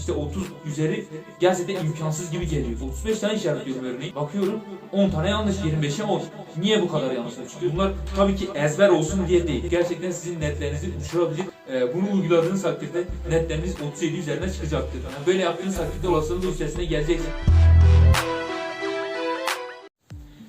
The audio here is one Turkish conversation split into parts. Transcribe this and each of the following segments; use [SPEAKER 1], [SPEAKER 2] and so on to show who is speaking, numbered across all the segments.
[SPEAKER 1] işte 30 üzeri gerçekten imkansız gibi geliyor. 35 tane işaretliyorum örneğin. Bakıyorum 10 tane yanlış 25'e 10. Niye bu kadar yanlış çıkıyor? Bunlar tabii ki ezber olsun diye değil. Gerçekten sizin netlerinizi uçurabilir. Ee, bunu uyguladığınız takdirde netleriniz 37 üzerine çıkacaktır. Yani böyle yaptığınız takdirde olasılığı üstesine geleceksiniz.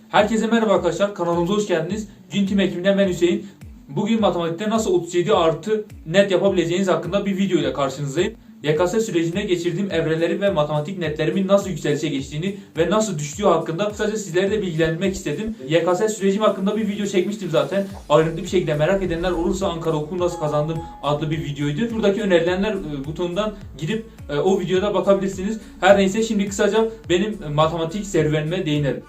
[SPEAKER 1] Herkese merhaba arkadaşlar. Kanalımıza hoş geldiniz. Team ekibinden ben Hüseyin. Bugün matematikte nasıl 37 artı net yapabileceğiniz hakkında bir video ile karşınızdayım. YKS sürecinde geçirdiğim evreleri ve matematik netlerimin nasıl yükselişe geçtiğini ve nasıl düştüğü hakkında kısaca sizleri de bilgilendirmek istedim. YKS sürecim hakkında bir video çekmiştim zaten. Ayrıntılı bir şekilde merak edenler olursa Ankara Okulu Nasıl Kazandım adlı bir videoydu. Buradaki önerilenler e, butonundan girip e, o videoda bakabilirsiniz. Her neyse şimdi kısaca benim e, matematik serüvenime değinelim.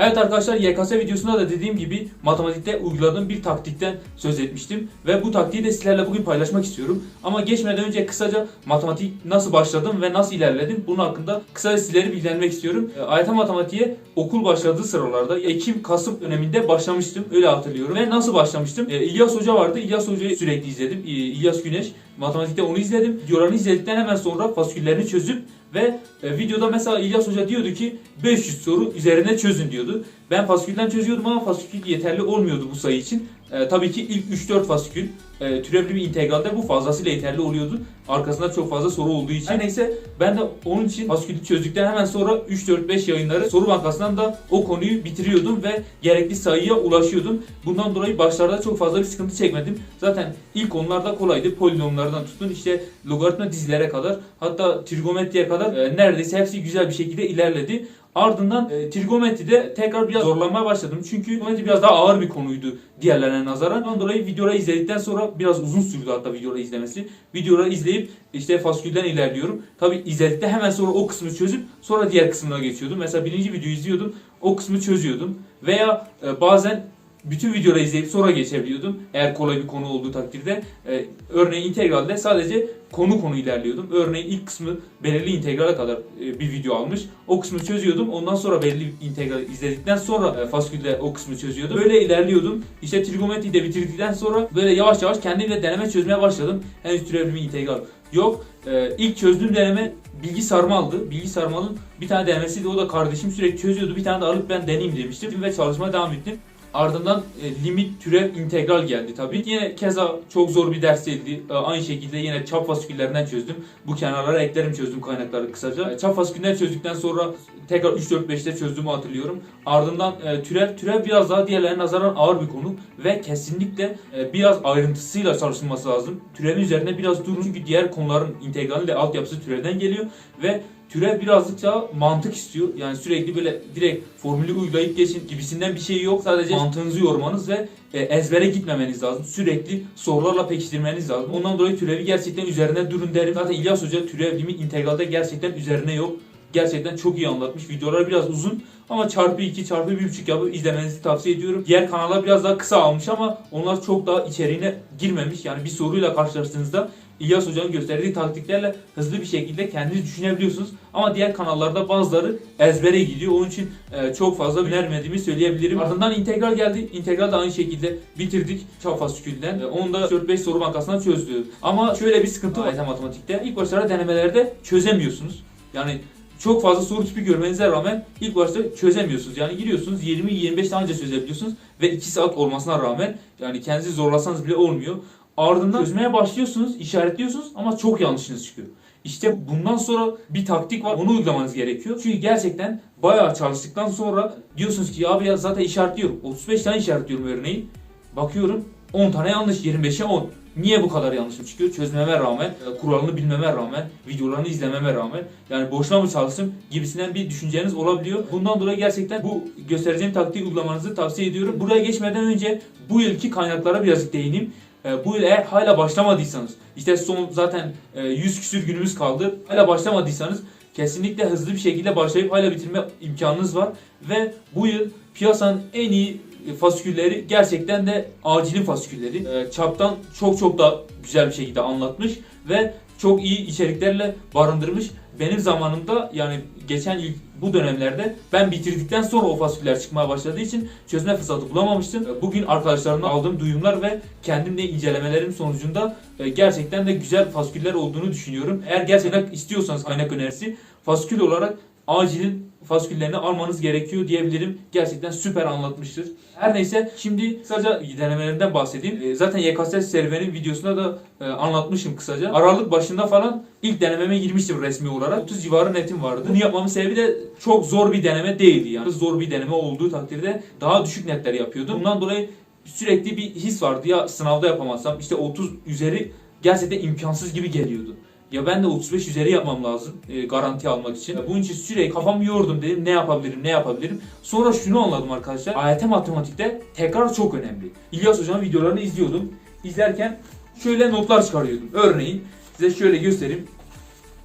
[SPEAKER 1] Evet arkadaşlar YKS videosunda da dediğim gibi matematikte uyguladığım bir taktikten söz etmiştim ve bu taktiği de sizlerle bugün paylaşmak istiyorum. Ama geçmeden önce kısaca matematik nasıl başladım ve nasıl ilerledim bunun hakkında kısaca sizleri bilgilendirmek istiyorum. E, AYT matematiğe okul başladığı sıralarda Ekim Kasım döneminde başlamıştım öyle hatırlıyorum. Ve nasıl başlamıştım? E, İlyas Hoca vardı. İlyas Hoca'yı sürekli izledim. E, İlyas Güneş matematikte onu izledim. Videolarını izledikten hemen sonra fasiküllerini çözüp ve e, videoda mesela İlyas Hoca diyordu ki 500 soru üzerine çözün diyordu. Ben fasikülden çözüyordum ama fasikül yeterli olmuyordu bu sayı için. E, tabii ki ilk 3-4 fasikül e, türevli bir integralde bu fazlasıyla yeterli oluyordu. Arkasında çok fazla soru olduğu için. Her neyse ben de onun için fasikülü çözdükten hemen sonra 3-4-5 yayınları soru bankasından da o konuyu bitiriyordum ve gerekli sayıya ulaşıyordum. Bundan dolayı başlarda çok fazla bir sıkıntı çekmedim. Zaten ilk konularda kolaydı. Polinomlardan tutun işte logaritma dizilere kadar hatta trigonometriye kadar e, neredeyse hepsi güzel bir şekilde ilerledi. Ardından e, trigonometride tekrar biraz zorlanmaya başladım. Çünkü trigonometri biraz daha ağır bir konuydu diğerlerine nazaran. Ondan dolayı videoları izledikten sonra biraz uzun sürdü hatta videoları izlemesi. Videoları izleyip işte fasikülden ilerliyorum. Tabi izledikten hemen sonra o kısmı çözüp sonra diğer kısmına geçiyordum. Mesela birinci videoyu izliyordum. O kısmı çözüyordum. Veya e, bazen bütün videoları izleyip sonra geçebiliyordum. Eğer kolay bir konu olduğu takdirde. Ee, örneğin integralde sadece konu konu ilerliyordum. Örneğin ilk kısmı belirli integrale kadar e, bir video almış. O kısmı çözüyordum. Ondan sonra belirli integral izledikten sonra e, fasikülde o kısmı çözüyordum. Böyle ilerliyordum. İşte trigonometriyi de bitirdikten sonra böyle yavaş yavaş kendimle deneme çözmeye başladım. Henüz türevli integral yok. Ee, ilk çözdüğüm deneme bilgi sarmaldı. Bilgi sarmalın bir tane denemesiydi. O da kardeşim sürekli çözüyordu. Bir tane de alıp ben deneyeyim demiştim ve çalışmaya devam ettim. Ardından e, limit türev integral geldi tabii. Yine keza çok zor bir ders değildi. E, aynı şekilde yine çap fasiküllerinden çözdüm. Bu kenarlara eklerim çözdüm kaynakları kısaca. E, çap fasikülleri çözdükten sonra tekrar 3 4 5'te çözdüğümü hatırlıyorum. Ardından e, türev türev biraz daha diğerlerine nazaran ağır bir konu ve kesinlikle e, biraz ayrıntısıyla çalışılması lazım. Türevin üzerine biraz durun çünkü diğer konuların integrali de altyapısı türevden geliyor ve Türev birazcık daha mantık istiyor. Yani sürekli böyle direkt formülü uygulayıp geçin gibisinden bir şey yok. Sadece mantığınızı yormanız ve e, ezbere gitmemeniz lazım. Sürekli sorularla pekiştirmeniz lazım. Ondan dolayı türevi gerçekten üzerine durun derim. Zaten İlyas Hoca türev limit integralde gerçekten üzerine yok. Gerçekten çok iyi anlatmış. Videolar biraz uzun ama çarpı 2 çarpı 1.5 yapıp izlemenizi tavsiye ediyorum. Diğer kanallar biraz daha kısa almış ama onlar çok daha içeriğine girmemiş. Yani bir soruyla karşılaştığınızda İlyas Hoca'nın gösterdiği taktiklerle hızlı bir şekilde kendiniz düşünebiliyorsunuz. Ama diğer kanallarda bazıları ezbere gidiyor. Onun için e, çok fazla önermediğimi söyleyebilirim. Ardından integral geldi. İntegral de aynı şekilde bitirdik çap fasikülden. E, onu da 4-5 soru bankasından çözdü. Ama şöyle bir sıkıntı var matematikte. İlk başlarda denemelerde çözemiyorsunuz. Yani çok fazla soru tipi görmenize rağmen ilk başta çözemiyorsunuz. Yani giriyorsunuz 20-25 tane çözebiliyorsunuz ve 2 saat olmasına rağmen yani kendinizi zorlasanız bile olmuyor. Ardından çözmeye başlıyorsunuz, işaretliyorsunuz ama çok yanlışınız çıkıyor. İşte bundan sonra bir taktik var. Onu uygulamanız gerekiyor. Çünkü gerçekten bayağı çalıştıktan sonra diyorsunuz ki abi ya zaten işaretliyorum. 35 tane işaretliyorum örneğin. Bakıyorum 10 tane yanlış 25'e 10. Niye bu kadar yanlışım çıkıyor? Çözmeme rağmen, e, kuralını bilmeme rağmen, videolarını izlememe rağmen yani boşuna mı çalıştım gibisinden bir düşünceniz olabiliyor. Bundan dolayı gerçekten bu göstereceğim taktiği uygulamanızı tavsiye ediyorum. Buraya geçmeden önce bu yılki kaynaklara birazcık değineyim. E, bu yıl eğer hala başlamadıysanız, işte son zaten e, 100 küsür günümüz kaldı. Hala başlamadıysanız kesinlikle hızlı bir şekilde başlayıp hala bitirme imkanınız var. Ve bu yıl piyasanın en iyi fasikülleri gerçekten de acilin fasikülleri. E, çaptan çok çok da güzel bir şekilde anlatmış ve çok iyi içeriklerle barındırmış. Benim zamanımda yani geçen yıl bu dönemlerde ben bitirdikten sonra o fasulyeler çıkmaya başladığı için çözme fırsatı bulamamıştım. Bugün arkadaşlarımdan aldığım duyumlar ve kendimle incelemelerim sonucunda e, gerçekten de güzel fasulyeler olduğunu düşünüyorum. Eğer gerçekten istiyorsanız kaynak önerisi fasulye olarak acilin fasulyelerini almanız gerekiyor diyebilirim. Gerçekten süper anlatmıştır. Her neyse şimdi kısaca denemelerinden bahsedeyim. E, Zaten YKS serüvenin videosunda da e, anlatmışım kısaca. Aralık başında falan ilk denememe girmiştim resmi olarak. 30 civarı netim vardı. Bunu yapmamın sebebi de çok zor bir deneme değildi yani. Zor bir deneme olduğu takdirde daha düşük netler yapıyordum. Bundan dolayı sürekli bir his vardı ya sınavda yapamazsam işte 30 üzeri gerçekten imkansız gibi geliyordu. Ya ben de 35 üzeri yapmam lazım e, garanti almak için. Bunun için sürekli kafamı yordum dedim ne yapabilirim ne yapabilirim. Sonra şunu anladım arkadaşlar. AYT matematikte tekrar çok önemli. İlyas Hoca'nın videolarını izliyordum. İzlerken şöyle notlar çıkarıyordum. Örneğin size şöyle göstereyim.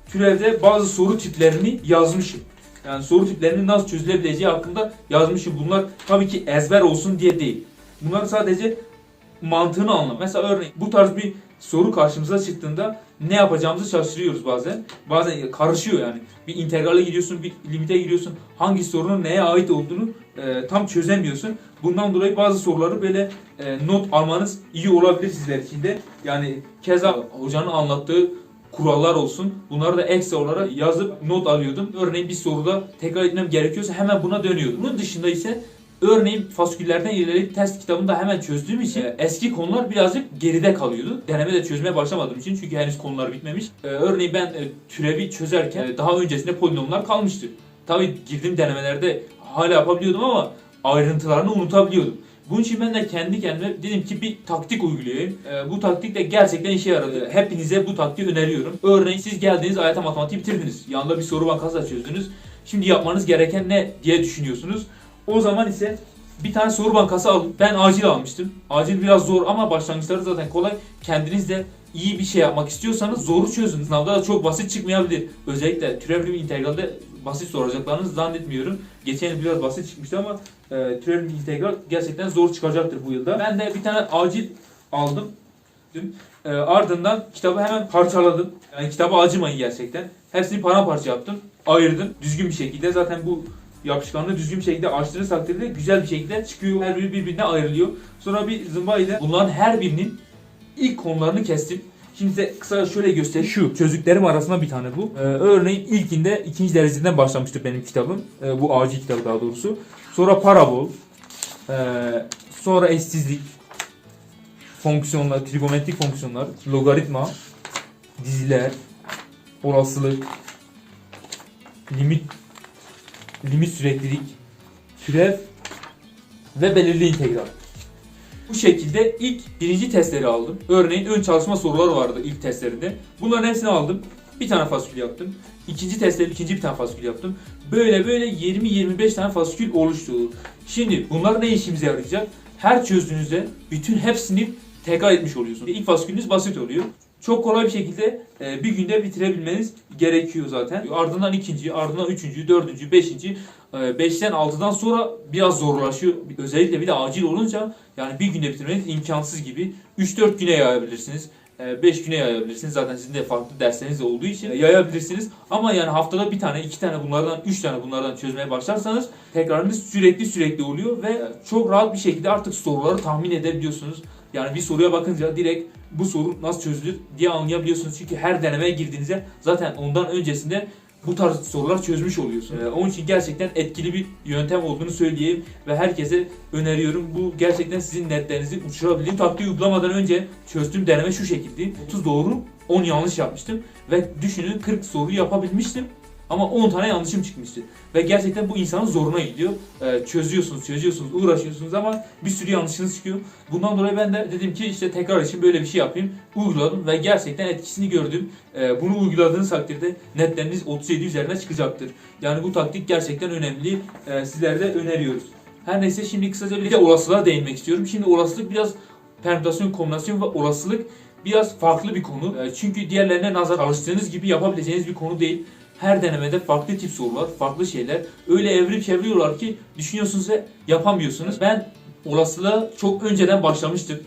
[SPEAKER 1] Türevde bazı soru tiplerini yazmışım. Yani soru tiplerinin nasıl çözülebileceği hakkında yazmışım. Bunlar tabii ki ezber olsun diye değil. Bunlar sadece mantığını anlam. Mesela örneğin bu tarz bir soru karşımıza çıktığında ne yapacağımızı şaşırıyoruz bazen. Bazen karışıyor yani. Bir integrale gidiyorsun, bir limite giriyorsun. Hangi sorunun neye ait olduğunu e, tam çözemiyorsun. Bundan dolayı bazı soruları böyle e, not almanız iyi olabilir sizler için de. Yani keza hocanın anlattığı kurallar olsun. Bunları da ekstra olarak yazıp not alıyordum. Örneğin bir soruda tekrar etmem gerekiyorsa hemen buna dönüyordum. Bunun dışında ise Örneğin fasküllerden ilerleyip test kitabında hemen çözdüğüm için e, eski konular birazcık geride kalıyordu. Deneme de çözmeye başlamadığım için çünkü henüz konular bitmemiş. E, örneğin ben e, türevi çözerken daha öncesinde polinomlar kalmıştı. Tabii girdiğim denemelerde hala yapabiliyordum ama ayrıntılarını unutabiliyordum. Bunun için ben de kendi kendime dedim ki bir taktik uygulayayım. E, bu taktik de gerçekten işe yaradı. Hepinize bu taktiği öneriyorum. Örneğin siz geldiniz ayet matematiği bitirdiniz. Yanında bir soru bankası da çözdünüz. Şimdi yapmanız gereken ne diye düşünüyorsunuz. O zaman ise bir tane soru bankası al. Ben acil almıştım. Acil biraz zor ama başlangıçları zaten kolay. Kendiniz de iyi bir şey yapmak istiyorsanız zoru çözün. Sınavda da çok basit çıkmayabilir. Özellikle türev bilim integralde basit soracaklarını zannetmiyorum. Geçen yıl biraz basit çıkmıştı ama e, türev bilim integral gerçekten zor çıkacaktır bu yılda. Ben de bir tane acil aldım. Dün. E, ardından kitabı hemen parçaladım. Yani kitabı acımayın gerçekten. Hepsini paramparça yaptım. Ayırdım. Düzgün bir şekilde. Zaten bu yapışkanlığı düzgün bir şekilde açtığınız takdirde güzel bir şekilde çıkıyor. Her biri birbirine ayrılıyor. Sonra bir zımba ile bunların her birinin ilk konularını kestim. Şimdi size kısa şöyle göstereyim. Şu çözüklerim arasında bir tane bu. Ee, örneğin ilkinde ikinci dereceden başlamıştır benim kitabım. Ee, bu acil kitabı daha doğrusu. Sonra parabol. Ee, sonra eşsizlik. Fonksiyonlar, trigonometrik fonksiyonlar. Logaritma. Diziler. Olasılık. Limit limit süreklilik, türev ve belirli integral. Bu şekilde ilk birinci testleri aldım. Örneğin ön çalışma soruları vardı ilk testlerinde. Bunların hepsini aldım. Bir tane fasikül yaptım. İkinci testte ikinci bir tane fasikül yaptım. Böyle böyle 20-25 tane fasikül oluştu. Şimdi bunlar ne işimize yarayacak? Her çözdüğünüzde bütün hepsini tekrar etmiş oluyorsunuz. İlk fasikülünüz basit oluyor. Çok kolay bir şekilde e, bir günde bitirebilmeniz gerekiyor zaten. Ardından ikinci, ardından üçüncü, dördüncü, beşinci, e, beşten altıdan sonra biraz zorlaşıyor. Özellikle bir de acil olunca yani bir günde bitirmeniz imkansız gibi. 3-4 güne yayabilirsiniz. 5 güne yayabilirsiniz. Zaten sizin de farklı dersleriniz de olduğu için yayabilirsiniz. Ama yani haftada bir tane, iki tane bunlardan, üç tane bunlardan çözmeye başlarsanız tekrarınız sürekli sürekli oluyor ve çok rahat bir şekilde artık soruları tahmin edebiliyorsunuz. Yani bir soruya bakınca direkt bu soru nasıl çözülür diye anlayabiliyorsunuz. Çünkü her denemeye girdiğinizde zaten ondan öncesinde bu tarz sorular çözmüş oluyorsun. Ee, onun için gerçekten etkili bir yöntem olduğunu söyleyeyim ve herkese öneriyorum. Bu gerçekten sizin netlerinizi uçurabilir. Taktiği uygulamadan önce çözdüğüm deneme şu şekilde. 30 doğru, 10 yanlış yapmıştım ve düşünün 40 soru yapabilmiştim. Ama 10 tane yanlışım çıkmıştı. Ve gerçekten bu insanın zoruna gidiyor. Ee, çözüyorsunuz, çözüyorsunuz, uğraşıyorsunuz ama bir sürü yanlışınız çıkıyor. Bundan dolayı ben de dedim ki işte tekrar için böyle bir şey yapayım. Uyguladım ve gerçekten etkisini gördüm. Ee, bunu uyguladığınız takdirde netleriniz 37 üzerine çıkacaktır. Yani bu taktik gerçekten önemli. Ee, sizlere de öneriyoruz. Her neyse şimdi kısaca bir de olasılığa değinmek istiyorum. Şimdi olasılık biraz permütasyon, kombinasyon ve olasılık biraz farklı bir konu. Ee, çünkü diğerlerine nazar alıştığınız gibi yapabileceğiniz bir konu değil her denemede farklı tip sorular, farklı şeyler. Öyle evrip çeviriyorlar ki düşünüyorsunuz ve yapamıyorsunuz. Ben olasılığa çok önceden başlamıştım.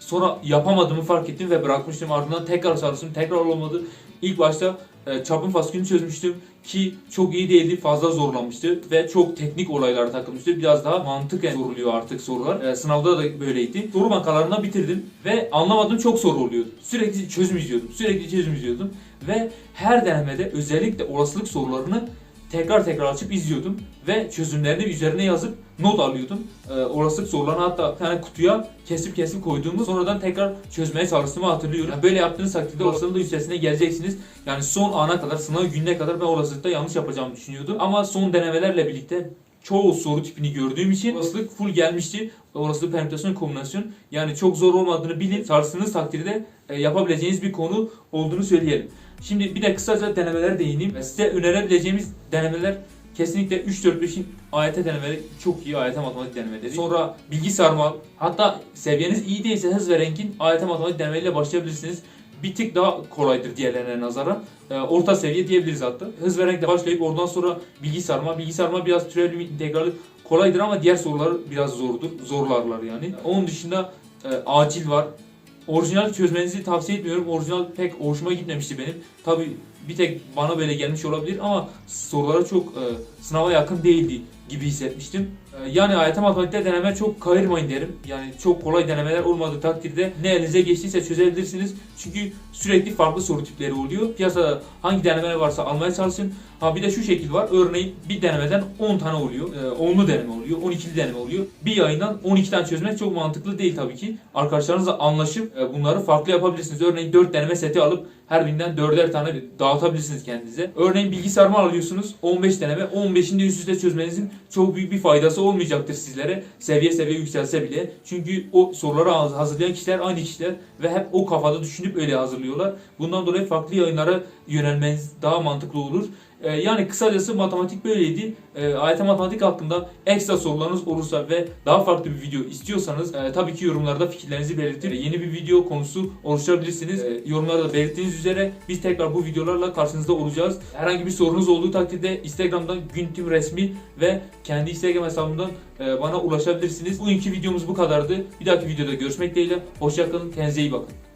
[SPEAKER 1] Sonra yapamadığımı fark ettim ve bırakmıştım. Ardından tekrar çalıştım, tekrar olmadı. İlk başta e, çarpım faskülünü çözmüştüm ki çok iyi değildi, fazla zorlanmıştı ve çok teknik olaylara takılmıştı. Biraz daha mantıken soruluyor artık sorular. E, sınavda da böyleydi. Soru bankalarından bitirdim ve anlamadığım çok soru oluyordu. Sürekli çözüm izliyordum, sürekli çözüm izliyordum ve her denemede özellikle olasılık sorularını tekrar tekrar açıp izliyordum ve çözümlerini üzerine yazıp not alıyordum. Ee, olasılık sorularını hatta bir tane kutuya kesip kesip koyduğumu sonradan tekrar çözmeye çalıştığımı hatırlıyorum. Yani böyle yaptığınız takdirde olasılığın da üstesine geleceksiniz. Yani son ana kadar, sınav gününe kadar ben olasılıkta yanlış yapacağımı düşünüyordum. Ama son denemelerle birlikte çoğu soru tipini gördüğüm için olasılık full gelmişti. Olasılık permütasyon kombinasyon yani çok zor olmadığını bilin. Çalıştığınız takdirde e, yapabileceğiniz bir konu olduğunu söyleyelim. Şimdi bir de kısaca denemelere değineyim. Size önerebileceğimiz denemeler kesinlikle 3-4-5'in AYT denemeleri çok iyi AYT matematik denemeleri. Sonra bilgi sarmal. Hatta seviyeniz iyi değilse hız ve renkin AYT matematik denemeleriyle başlayabilirsiniz. Bir tık daha kolaydır diğerlerine nazaran. Ee, orta seviye diyebiliriz hatta. Hız ve renkle başlayıp oradan sonra bilgi sarma. Bilgi sarma biraz türev limit kolaydır ama diğer sorular biraz zordur. Zorlarlar yani. Onun dışında e, acil var. Orijinal çözmenizi tavsiye etmiyorum. Orijinal pek hoşuma gitmemişti benim. Tabi bir tek bana böyle gelmiş olabilir ama sorulara çok e, sınava yakın değildi gibi hissetmiştim. E, yani AYT matematikte deneme çok kayırmayın derim. Yani çok kolay denemeler olmadığı takdirde ne elinize geçtiyse çözebilirsiniz. Çünkü sürekli farklı soru tipleri oluyor. Piyasada hangi denemeler varsa almaya çalışın. Ha bir de şu şekil var. Örneğin bir denemeden 10 tane oluyor. E, 10'lu deneme oluyor. 12'li deneme oluyor. Bir yayından 12 tane çözmek çok mantıklı değil tabii ki. Arkadaşlarınızla anlaşıp e, bunları farklı yapabilirsiniz. Örneğin 4 deneme seti alıp her birinden 4'er tane dağıtabilirsiniz kendinize. Örneğin bilgi sarma alıyorsunuz. 15 deneme. 15'inde üst üste çözmenizin çok büyük bir faydası olmayacaktır sizlere. Seviye seviye yükselse bile. Çünkü o soruları hazırlayan kişiler aynı kişiler ve hep o kafada düşünüp öyle hazırlıyorlar. Bundan dolayı farklı yayınlara yönelmeniz daha mantıklı olur. Ee, yani kısacası matematik böyleydi. Ee, AYT matematik hakkında ekstra sorularınız olursa ve daha farklı bir video istiyorsanız e, tabii ki yorumlarda fikirlerinizi belirtir. Yeni bir video konusu oluşturabilirsiniz. E, yorumlarda belirttiğiniz üzere biz tekrar bu videolarla karşınızda olacağız. Herhangi bir sorunuz olduğu takdirde Instagram'dan Güntim resmi ve kendi Instagram hesabımdan e, bana ulaşabilirsiniz. Bugünkü videomuz bu kadardı. Bir dahaki videoda görüşmek dileğiyle. Hoşçakalın. Kendinize iyi bakın.